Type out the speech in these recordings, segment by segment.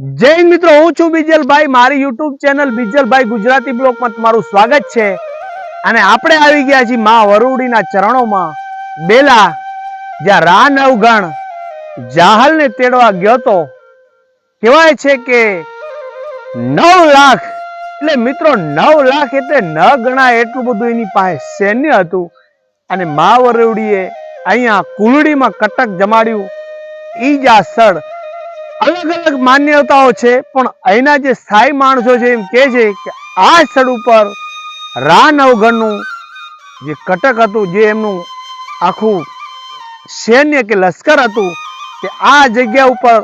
જય મિત્રો, હું છું બીજલભાઈ મારી યુટ્યુબ ચેનલ બીજલભાઈ ગુજરાતી બ્લોકમાં તમારું સ્વાગત છે. અને આપણે આવી ગયા છીએ મા વરુડીના ચરણોમાં. બેલા, જ્યાં રા નવગણ જાહલને તેડવા ગયો તો કહેવાય છે કે નવ લાખ, એટલે મિત્રો નવ લાખ એટલે ન ગણાય એટલું બધું એની પાસે સૈન્ય હતું. અને મા વરુડીએ અહીંયા કુલડીમાં કટક જમાડ્યું. ઈ જ આ સ્થળ અલગ અલગ માન્યતાઓ છે, પણ અહીંના જે સ્થાયી માણસો છે એમ કહે છે કે આ સ્થળ ઉપર રા નવગણનું જે કટક હતું, જે એમનું આખું સૈન્ય કે લશ્કર હતું, કે આ જગ્યા ઉપર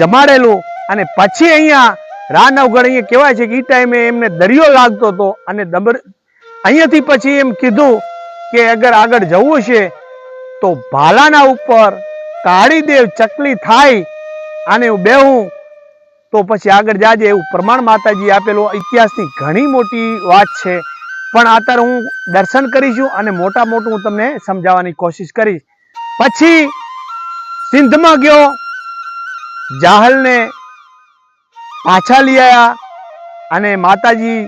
જમાડેલું અને પછી અહીંયા રા નવગણ અહીંયા કહેવાય છે કે એ ટાઈમે એમને દરિયો લાગતો હતો અને દબર અહીંયાથી પછી એમ કીધું કે અગર આગળ જવું છે, તો ભાલાના ઉપર કાળીદેવ ચકલી થાય આને હું બેહું, તો પછી આગળ જાજે એવું પ્રમાણ માતાજી આપેલું ઇતિહાસની ઘણી મોટી વાત છે. પણ અત્યારે હું દર્શન કરીશું અને મોટા મોટું હું તમને સમજાવવાની કોશિશ કરીશ. પછી સિંધમાં ગયો, જાહલને પાછા લઈ આવ્યા અને માતાજી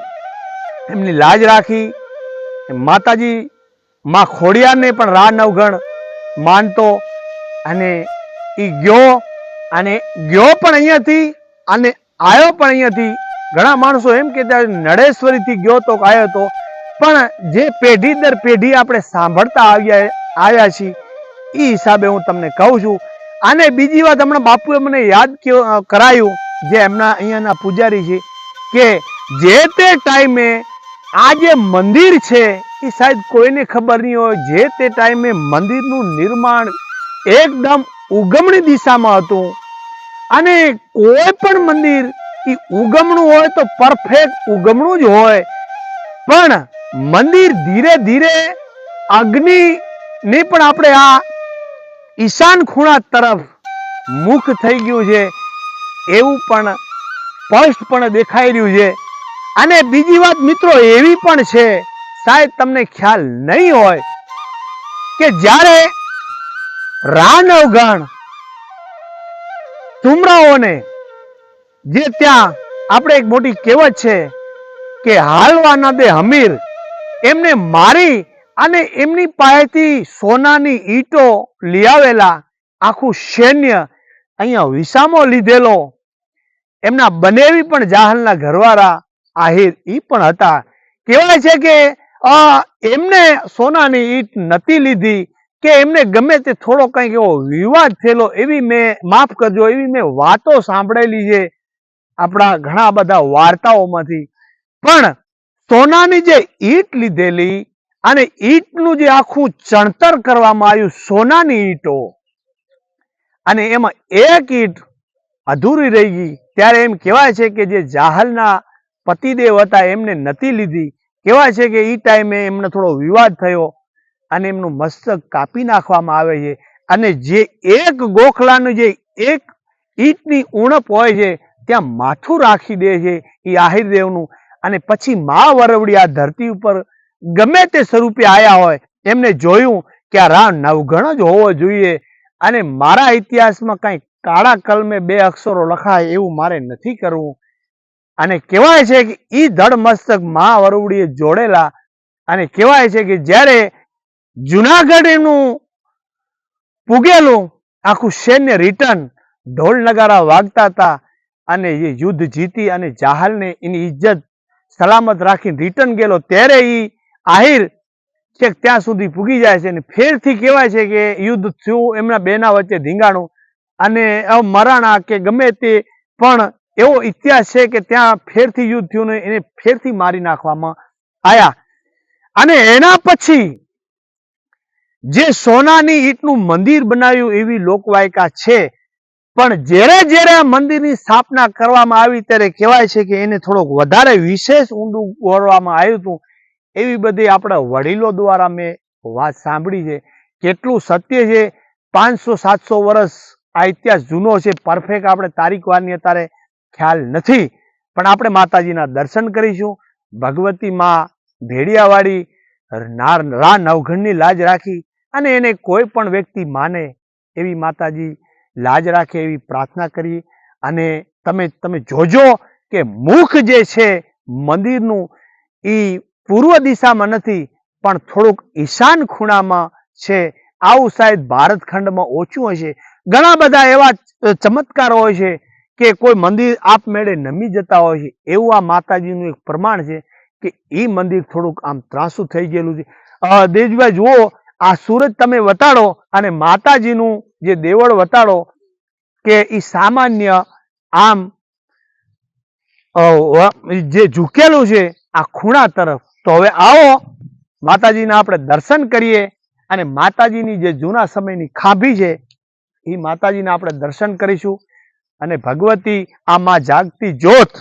એમની લાજ રાખી. માતાજી માં ખોડિયારને પણ રા નવગણ માનતો અને એ ગયો. અને ગયો પણ અહીંયાથી અને આવ્યો પણ અહીંયાથી. ઘણા માણસો એમ કહેતા નડેશ્વરીથી ગયો તો આવ્યો તો? પણ જે પેઢી દર પેઢી આપણે સાંભળતા આવ્યા આવ્યા છીએ એ હિસાબે હું તમને કહું છું. અને બીજી વાત હમણાં બાપુએ મને યાદ કરાયું, જે એમના અહીંયાના પૂજારી છે, કે જે તે ટાઈમે આ જે મંદિર છે એ શાયદ કોઈને ખબર નહીં હોય, જે તે ટાઈમે મંદિરનું નિર્માણ એકદમ ઉગમણી દિશામાં હતું. અને કોઈ પણ મંદિર એ ઉગમણું હોય તો પરફેક્ટ ઉગમણું જ હોય. પણ મંદિર ધીરે ધીરે અગ્નિ ને પણ આપણે આ ઈશાન ખૂણા તરફ મુખ થઈ ગયું છે. એવું પણ સ્પષ્ટપણે દેખાઈ રહ્યું છે. અને બીજી વાત મિત્રો એવી પણ છે શાયદ તમને ખ્યાલ નહીં હોય, કે જ્યારે રાનવગણ. તુમરાઓને, જે ત્યાં આપણે એક મોટી કહેવત છે કે હાલવાના બે હમીર, એમને મારી અને એમની પાસેથી સોનાની ઈંટો લઈ આવેલા આખું સૈન્ય અહીંયા વિસામો લીધેલો. એમના બનેવી પણ જાહલના ઘરવાળા આહિર એ પણ હતા. કહેવાય છે કે એમને સોનાની ઈંટ નથી લીધી. કે એમને ગમે તે થોડો કંઈક એવો વિવાદ થયેલો, એવી મેં માફ કરજો, એવી મેં વાતો સાંભળેલી છે આપણા ઘણા બધા વાર્તાઓમાંથી. પણ સોનાની જે ઈંટ લીધેલી અને ઈંટનું જે આખું ચણતર કરવામાં આવ્યું, સોનાની ઈંટો, અને એમાં એક ઈંટ અધૂરી રહી ગઈ. ત્યારે એમ કહેવાય છે કે જે જાહલના પતિદેવ હતા, એમને નથી લીધી. કહેવાય છે કે એ ટાઈમે એમને થોડો વિવાદ થયો. અને એમનું મસ્તક કાપી નાખવામાં આવે છે. અને જે એક ગોખલાનું જે એક ઈંટની ઉણપ હોય છે, ત્યાં માથું રાખી દે છે એ આહિરદેવનું. અને પછી મા વરવડી આ ધરતી ઉપર ગમે તે સ્વરૂપે આવ્યા હોય, એમને જોયું કે આ રામ નવગણ જ હોવો જોઈએ. અને મારા ઇતિહાસમાં કંઈ કાળા કલમે બે અક્ષરો લખાય એવું મારે નથી કરવું. અને કહેવાય છે કે એ ધડ મસ્તક મા વરવડીએ જોડેલા. અને કહેવાય છે કે જ્યારે જુનાગઢ એનું પૂગેલું આખું સૈન્ય રિટર્ન ઢોલ નગારા વાગતા હતા અને એ યુદ્ધ જીતી અને જાહલને એની ઇજ્જત સલામત રાખીને રિટર્ન ગયેલો. ત્યારે એ આહિર છેક ત્યાં સુધી પૂગી જાય છે અને ફેરથી કહેવાય છે કે યુદ્ધ થયું, એમના બેના વચ્ચે ધીંગાણું અને મરાણા કે ગમે તે પણ એવો ઇતિહાસ છે કે ત્યાં ફેરથી યુદ્ધ થયું ને એને ફેરથી મારી નાખવામાં આવ્યા અને એના પછી જે સોનાની ઈટનું મંદિર બનાવ્યું એવી લોકવાયકા છે. પણ જ્યારે જ્યારે આ મંદિરની સ્થાપના કરવામાં આવી ત્યારે કહેવાય છે કે એને થોડોક વધારે વિશેષ ઊંડું ગોળવામાં આવ્યું હતું. એવી બધી આપણા વડીલો દ્વારા મેં વાત સાંભળી છે. કેટલું સત્ય છે. પાંચસો, સાતસો વર્ષ આ ઇતિહાસ જૂનો છે. પરફેક્ટ આપણે તારીખવારની અત્યારે ખ્યાલ નથી. પણ આપણે માતાજીના દર્શન કરીશું. ભગવતી માં ભેડિયાવાળી નાર રા નવઘણની લાજ રાખી અને એને કોઈ પણ વ્યક્તિ માને એવી માતાજી લાજ રાખે એવી પ્રાર્થના કરી અને તમે તમે જોજો કે મુખ જે છે મંદિરનું એ પૂર્વ દિશામાં નથી, પણ થોડુંક ઈશાન ખૂણામાં છે. આવું શાયદ ભારત ખંડમાં ઓછું હશે ઘણા બધા એવા ચમત્કારો હોય છે કે કોઈ મંદિર આપમેળે નમી જતા હોય છે. એવું આ માતાજીનું એક પ્રમાણ છે કે એ મંદિર થોડુંક આમ ત્રાસું થઈ ગયેલું છે. દેજભાઈ, જુઓ આ સૂરજ તમે વતાડો અને માતાજીનું જે દેવળ વતાડો કે એ સામાન્ય આમ જે ઝૂકેલું છે, આ ખૂણા તરફ. તો હવે આવો, માતાજીના આપણે દર્શન કરીએ અને માતાજીની જે જૂના સમયની ખાંભી છે એ માતાજીના આપણે દર્શન કરીશું. અને ભગવતી આમાં જાગતી જોત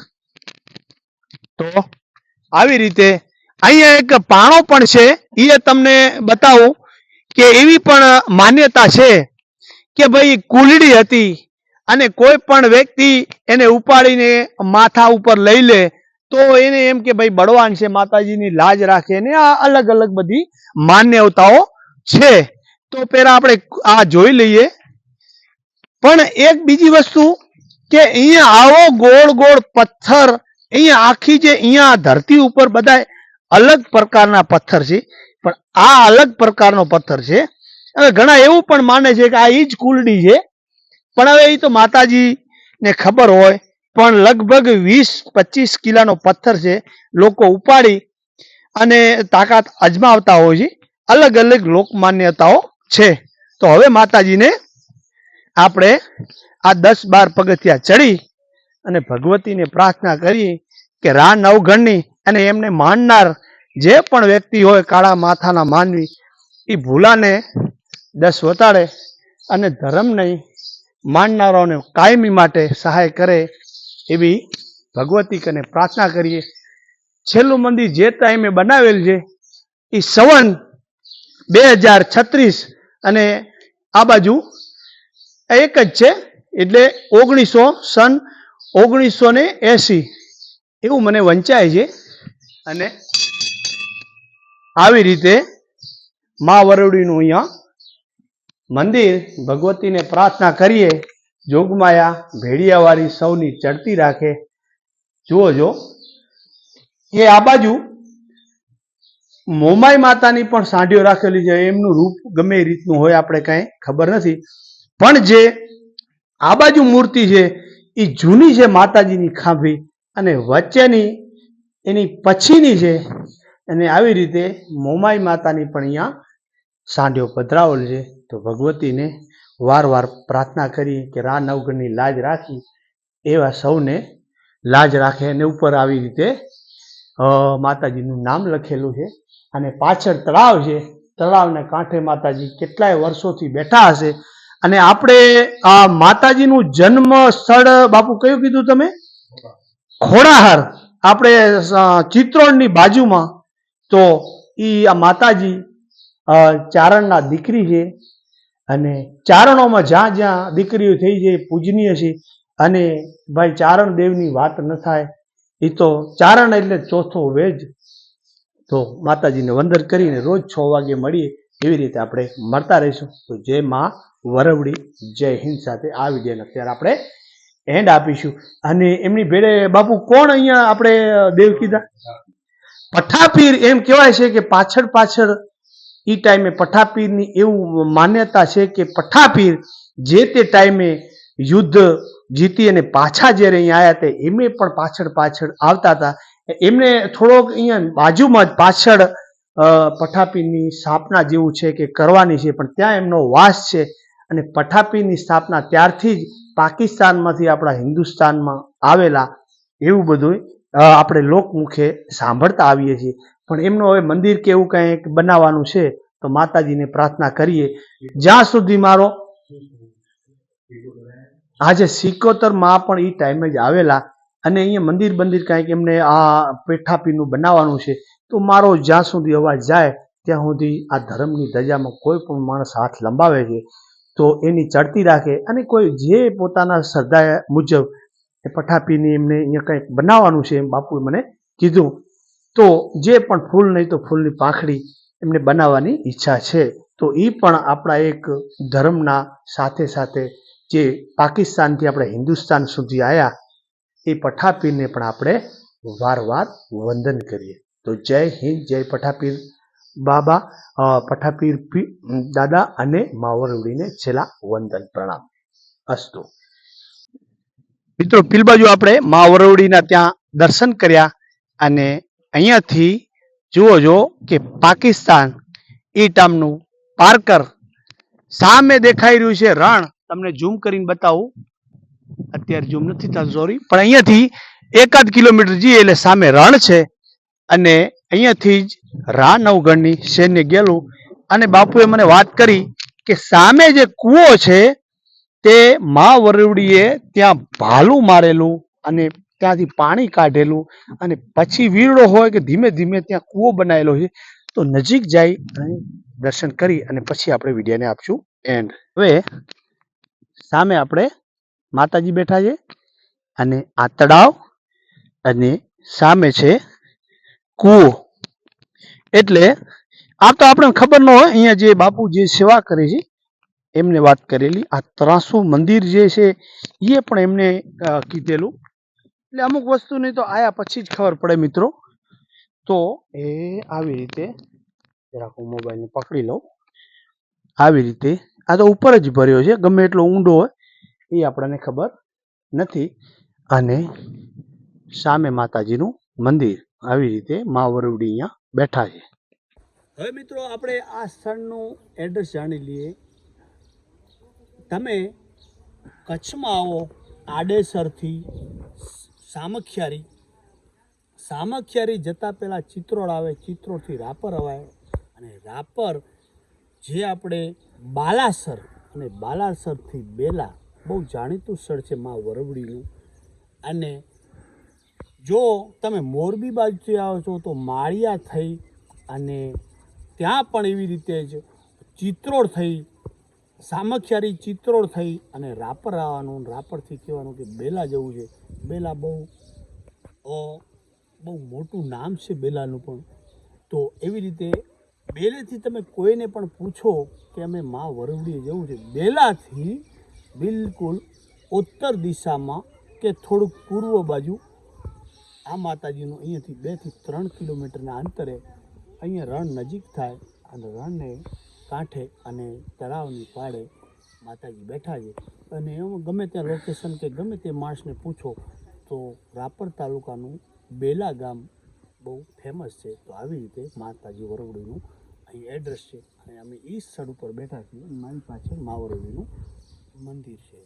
તો આવી રીતે અહીંયા એક પાણો પણ છે એ તમને બતાવું. કે એવી પણ માન્યતા છે કે ભાઈ કુલડી હતી અને કોઈ પણ વ્યક્તિ એને ઉપાડીને માથા ઉપર લઈ લે, તો એને એમ કે ભાઈ બળવાન છે, માતાજીની લાજ રાખે ને આ અલગ અલગ બધી માન્યતાઓ છે. તો પેલા આપણે આ જોઈ લઈએ. પણ એક બીજી વસ્તુ કે અહીંયા આવો ગોળ ગોળ પથ્થર, અહીંયા આખી જે અહીંયા ધરતી ઉપર બધા અલગ પ્રકારના પથ્થર છે. પણ આ અલગ પ્રકારનો પથ્થર છે. હવે ઘણા એવું પણ માને છે કે આ ઈ જ કુલડી છે. પણ હવે એ તો માતાજી ને ખબર હોય. પણ લગભગ વીસ, પચીસ કિલાનો પથ્થર છે. લોકો ઉપાડી અને તાકાત અજમાવતા હોય છે. અલગ અલગ લોકમાન્યતાઓ છે. તો હવે માતાજીને આપણે આ દસ બાર પગથિયા ચડી અને ભગવતીને પ્રાર્થના કરી કે રા નવઘણની અને એમને માનનાર જે પણ વ્યક્તિ હોય કાળા માથાના માનવી એ ભૂલાને દસ વતાડે અને ધર્મ નહીં, માનનારાઓને કાયમી માટે સહાય કરે એવી ભગવતી કને પ્રાર્થના કરીએ. છેલ્લું મંદિર જે ટાઈમે બનાવેલ છે એ સવન બે હજાર છત્રીસ અને આ બાજુ એક જ છે, એટલે ઓગણીસો સન ઓગણીસો ને એસી એવું મને વંચાય છે અને આવી રીતે મા વરવડીનું અહીંયા મંદિર ભગવતીને પ્રાર્થના કરીએ. જોગમાયા ભેડિયાવાળી સૌની ચડતી રાખે. જુઓ જો એ આ બાજુ મોમાઈ માતાની પણ સાંઢીઓ રાખેલી છે. એમનું રૂપ ગમે રીતનું હોય આપણે કાંઈ ખબર નથી. પણ જે આ બાજુ મૂર્તિ છે, એ જૂની છે માતાજીની ખાંભી અને વચ્ચેની એની પછીની છે અને આવી રીતે મોમાઈ માતાની પણ અહીંયા સાંડ્યો પધરાવેલ છે. તો ભગવતીને વાર વાર પ્રાર્થના કરી કે રા નવગણની લાજ રાખી, એવા સૌને લાજ રાખે અને ઉપર આવી રીતે માતાજીનું નામ લખેલું છે. અને પાછળ તળાવ છે. તળાવને કાંઠે માતાજી કેટલાય વર્ષોથી બેઠા હશે. અને આપણે આ માતાજીનું જન્મ સ્થળ, બાપુ કયું કીધું તમે? ખોડાહાર. આપણે ચિત્રોણની બાજુમાં તો એ આ માતાજી ચારણના દીકરી છે અને ચારણોમાં જ્યાં જ્યાં દીકરીઓ થઈ છે પૂજનીય છે અને ભાઈ ચારણ દેવની વાત ન થાય એ તો ચારણ એટલે ચોથો વેજ તો માતાજીને વંદન કરીને રોજ છ વાગે મળીએ, એવી રીતે આપણે મળતા રહીશું. તો જય માં વરવડી, જય હિન્દ સાથે આ વિડીયોને અત્યારે આપણે એન્ડ આપીશું. અને એમની ભેડે બાપુ કોણ અહીંયા આપણે દેવ કીધા? પઠાપીર એમ કહેવાય છે કે પાછળ પાછળ એ ટાઈમે પઠાપીરની એવું માન્યતા છે કે પઠાપીર જે તે ટાઈમે યુદ્ધ જીતી અને પાછા જ્યારે અહીંયા આવ્યા હતા એમને પણ પાછળ પાછળ આવતા હતા. એમને થોડોક અહીંયા બાજુમાં જ પાછળ પઠાપીરની સ્થાપના જેવું છે કે કરવાની છે, પણ ત્યાં એમનો વાસ છે અને પઠાપીરની સ્થાપના ત્યારથી જ પાકિસ્તાનમાંથી આપણા હિન્દુસ્તાનમાં આવેલા એવું બધું આપણે લોકમુખે સાંભળતા આવીએ છીએ. પણ એમનું હવે મંદિર કે એવું કંઈક બનાવવાનું છે, તો માતાજીને પ્રાર્થના કરીએ. જ્યાં સુધી મારો આજે સિકોતરમાં પણ એ ટાઈમે જ આવેલા અને અહીંયા મંદિર બંદિર કાંઈક એમને આ પેઠાપીનું બનાવવાનું છે, તો મારો જ્યાં સુધી અવાજ જાય, ત્યાં સુધી આ ધર્મની ધજામાં કોઈ પણ માણસ હાથ લંબાવે છે. તો એની ચડતી રાખે અને કોઈ જે પોતાના શ્રદ્ધા મુજબ એ પઠાપીની એમને અહીંયા કંઈક બનાવવાનું છે એમ બાપુએ મને કીધું. તો જે પણ ફૂલ નહીં તો ફૂલની પાંખડી એમને બનાવવાની ઈચ્છા છે. તો એ પણ આપણા એક ધર્મના સાથે સાથે જે પાકિસ્તાનથી આપણે હિન્દુસ્તાન સુધી આવ્યા એ પઠાપીરને પણ આપણે વારવાર વંદન કરીએ. તો જય હિન્દ, જય પઠાપીર બાબા પઠાપીર દાદા અને માવરવડીને છેલ્લા વંદન પ્રણામ. અસ્તુ. મિત્રો પીલ બાજુ આપણે મા વરોડીના ત્યાં દર્શન કર્યા અને અહીંયાથી જુઓ જો કે પાકિસ્તાન ઈ ટામનું પાર્કર સામે દેખાઈ રહ્યું છે. રણ, તમને ઝૂમ કરીને બતાવું. અત્યારે ઝૂમ નથી થતું સોરી પણ અહીંયાથી એકાદ કિલોમીટર જઈએ એટલે સામે રણ છે અને અહીંયાથી જ રા નવગણની સૈન્ય ગયેલું. અને બાપુએ મને વાત કરી કે સામે જે કૂવો છે તે મા વરુડીએ ત્યાં ભાલું મારેલું અને ત્યાંથી પાણી કાઢેલું અને પછી વીરડો હોય કે ધીમે ધીમે ત્યાં કૂવો બનાવેલો છે, તો નજીક જઈ અને દર્શન કરી અને પછી આપણે વિડીયાને આપશું એન્ડ હવે સામે આપણે માતાજી બેઠા છે અને આ તળાવ અને સામે છે કૂવો. એટલે આ તો આપણે ખબર ન હોય, અહીંયા જે બાપુ જે સેવા કરે છે એમને વાત કરેલી. આ ત્રાસો મંદિર જે છે, એ પણ એમને કીધેલું. એટલે અમુક વસ્તુની તો આયા પછી જ ખબર પડે મિત્રો. તો એ આવી રીતે જરાક હું મોબાઈલને પકડી લઉં. આવી રીતે, આ તો ઉપર જ ભર્યો છે, ગમે એટલો ઊંડો હોય, એ આપણને ખબર નથી. અને સામે માતાજીનું મંદિર, આવી રીતે મા વરુડી અહીંયા બેઠા છે. હવે મિત્રો, આપણે આ સ્થળનું એડ્રેસ જાણી લઈએ. તમે કચ્છમાં આવો, આડેસરથી સામખિયારી. સામખિયારી જતાં પહેલાં ચિત્રોડ આવે ચિત્રોડથી રાપર અવાય. અને રાપર જે આપણે બાલાસર અને બાલાસરથી બેલા, બહુ જાણીતું સ્થળ છે મા વરવડીનું. અને જો તમે મોરબી બાજુથી આવો છો તો માળિયા થઈ અને ત્યાં પણ એવી રીતે જ ચિત્રોડ થઈ સામખિયારી ચિત્રોડ થઈ અને રાપર આવવાનું, રાપરથી કહેવાનું કે બેલા જવું છે. બેલા બહુ બહુ મોટું નામ છે બેલાનું પણ. તો એવી રીતે બેલેથી તમે કોઈને પણ પૂછો કે અમે મા વરવડીએ જવું છે, બેલાથી બિલકુલ ઉત્તર દિશામાં કે થોડુંક પૂર્વ બાજુ, આ માતાજીનું અહીંયાથી બેથી ત્રણ કિલોમીટરના અંતરે અહીંયા રણ નજીક થાય અને રણને કાંઠે અને તળાવની પાળે માતાજી બેઠા છે. અને એમાં ગમે ત્યાં લોકેશન કે ગમે તે માણસને પૂછો તો રાપર તાલુકાનું બેલા ગામ બહુ ફેમસ છે. તો આવી રીતે માતાજી વરવડીનું અહીં એડ્રેસ છે. અને અમે એ સ્થળ ઉપર બેઠા છીએ મારી પાછળ મા વરવડીનું મંદિર છે.